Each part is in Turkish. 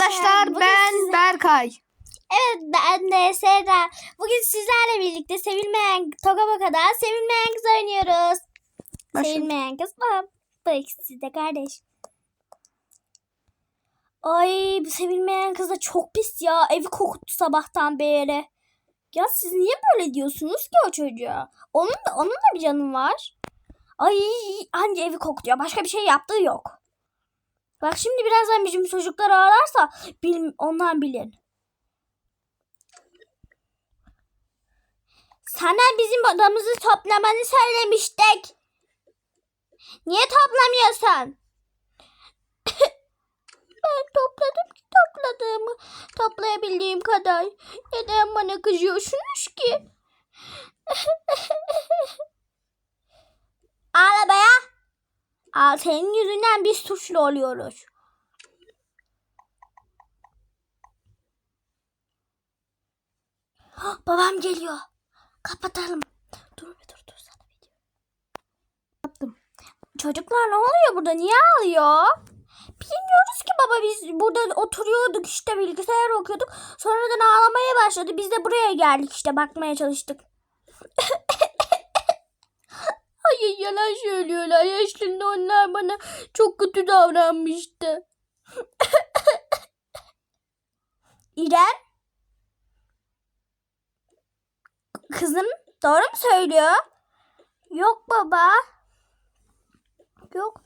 arkadaşlar bugün ben size- Berkay. Evet ben de Serra. Bugün sizlerle birlikte sevilmeyen Toga Boka'da sevilmeyen kız oynuyoruz. Başla. Sevilmeyen kız bu. Bu ikisi de kardeş. Ay bu sevilmeyen kız da çok pis ya. Evi kokuttu sabahtan beri. Ya siz niye böyle diyorsunuz ki o çocuğa? Onun da onun da bir canı var. Ay anca evi kokutuyor. Başka bir şey yaptığı yok. Bak şimdi birazdan bizim çocuklar ağlarsa bil, ondan bilin. Sana bizim odamızı toplamanı söylemiştik. Niye toplamıyorsun? ben topladım ki topladığımı toplayabildiğim kadar. Neden bana kızıyorsunuz ki? Ağla be. Al senin yüzünden biz suçlu oluyoruz. Hah, Babam geliyor. Kapatalım. Dur bir dur dur sana. Çocuklar ne oluyor burada? Niye ağlıyor? Bilmiyoruz ki baba biz burada oturuyorduk işte bilgisayar okuyorduk. Sonradan ağlamaya başladı. Biz de buraya geldik işte bakmaya çalıştık. Hayır yalan söylüyorlar. Yaşlında onlar bana çok kötü davranmıştı. İrem? Kızım doğru mu söylüyor? Yok baba. Yok.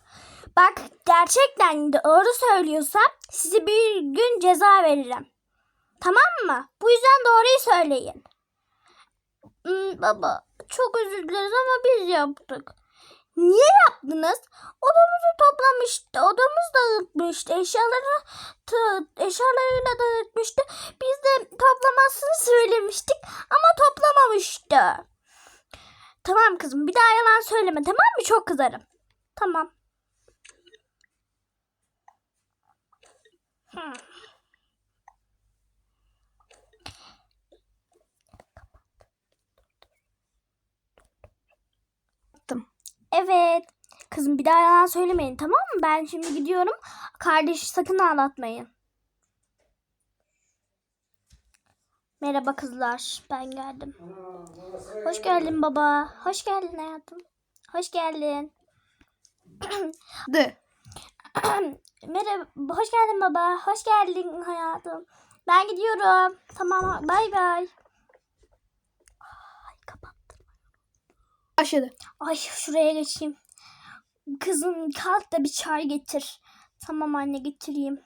Bak gerçekten doğru söylüyorsa size bir gün ceza veririm. Tamam mı? Bu yüzden doğruyu söyleyin. Hmm, baba çok özür dileriz ama biz yaptık. Niye yaptınız? Odamızı toplamıştı. Odamız dağıtmıştı. Eşyaları eşyalarıyla dağıtmıştı. Biz de toplamasını söylemiştik ama toplamamıştı. Tamam kızım bir daha yalan söyleme tamam mı? Çok kızarım. Tamam. Hmm. Evet. Kızım bir daha yalan söylemeyin tamam mı? Ben şimdi gidiyorum. Kardeşi sakın ağlatmayın. Merhaba kızlar. Ben geldim. Hoş geldin baba. Hoş geldin hayatım. Hoş geldin. De. Merhaba. Hoş geldin baba. Hoş geldin hayatım. Ben gidiyorum. Tamam. Bay bay. Ay kapat. Başladı. Ay şuraya geçeyim. Kızım kalk da bir çay getir. Tamam anne getireyim.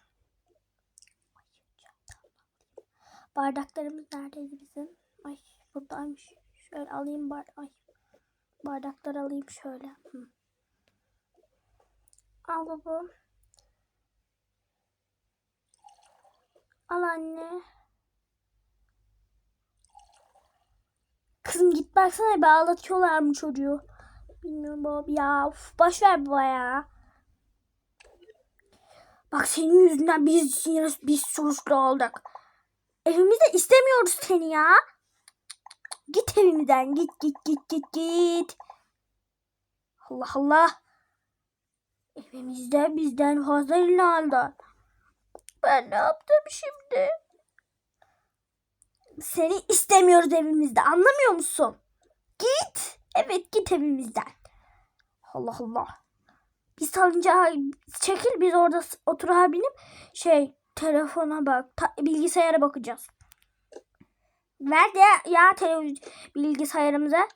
Bardaklarımız neredeydi bizim? Ay buradaymış. Şöyle alayım bar Ay. Bardaklar alayım şöyle. Hı. Al baba. Al anne. Kızım git baksana be ağlatıyorlar mı çocuğu? Bilmiyorum baba ya. Uf, boş ver baba ya. Bak senin yüzünden biz yine biz suçlu olduk. Evimizde istemiyoruz seni ya. Git evimizden git git git git git. Allah Allah. Evimizde bizden fazla elini aldı. Ben ne yaptım şimdi? Seni istemiyoruz evimizde. Anlamıyor musun? Git. Evet git evimizden. Allah Allah. Biz salıncağa çekil biz orada oturağa binip şey telefona bak ta- bilgisayara bakacağız. Ver de ya televizyon bilgisayarımıza.